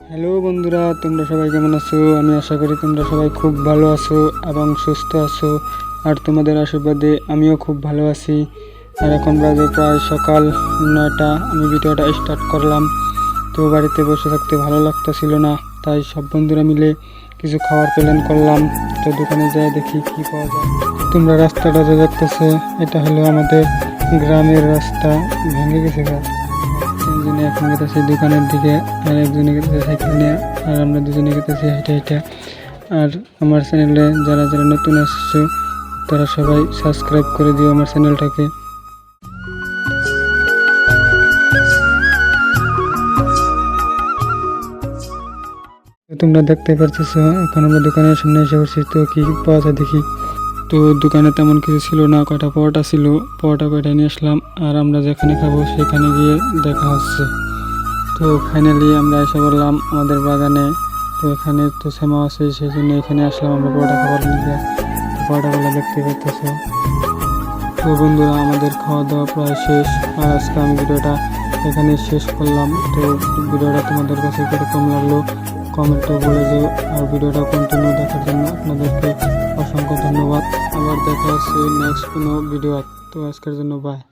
Hello বন্ধুরা, তোমরা সবাই কেমন আছো? আমি আশা করি তোমরা সবাই খুব ভালো আছো এবং সুস্থ আছো। আর তোমাদের আশীর্বাদে আমিও খুব ভালো আছি। আর এখন বাজে প্রায় সকাল নয়টা, আমি ভিডিওটা স্টার্ট করলাম। তো বাড়িতে বসে থাকতে ভালো লাগতেছিল না, তাই সব বন্ধুরা মিলে কিছু খাওয়ার প্ল্যান করলাম। তো দোকানে যাই দেখি কি পাওয়া যায়। তোমরা রাস্তাটা যে দেখতেছো, এটা হলো আমাদের গ্রামের রাস্তা। ভেঙে গেছে গা। তিনজনে এখন গেতেছি দোকানের দিকে আর একজনে গেতেছে সাইকেল নিয়ে। আর আমরা দুজনে গেতেছি হেঁটে হেঁটে আর আমার চ্যানেলে যারা যারা নতুন আসছো, তারা সবাই সাবস্ক্রাইব করে দিও আমার চ্যানেলটাকে তোমরা দেখতে পারতেছো, এখন আমরা দোকানের সামনে এসে পড়ছি তো কি পাওয়া যায় দেখি। তো দোকানে তেমন কিছু ছিল না, কয়টা পরোটা ছিল, পরোটা কয়টা নিয়ে আসলাম, আর আমরা যেখানে খাব সেখানে গিয়ে দেখা হচ্ছে। তো ফাইনালি আমরা এসে বললাম আমাদের বাগানে, তো এখানে তো শ্যামা আছে সেই জন্য এখানে আসলাম, আমরা পরোটা খাবার নিয়ে পরোটাগুলো দেখতে পাচ্তেছো তো বন্ধুরা, আমাদের খাওয়া দাওয়া প্রায় শেষ, আর আজকে আমি ভিডিওটা এখানে শেষ করলাম। তো ভিডিওটা তোমাদের কাছে কীরকম লাগল কমেন্টে বলে দিও আর ভিডিওটা কন্টিনিউ দেখার জন্য আপনাদেরকে অসংখ্য ধন্যবাদ। আবার দেখা হচ্ছে নেক্সট কোনো ভিডিও তো আজকের জন্য বাই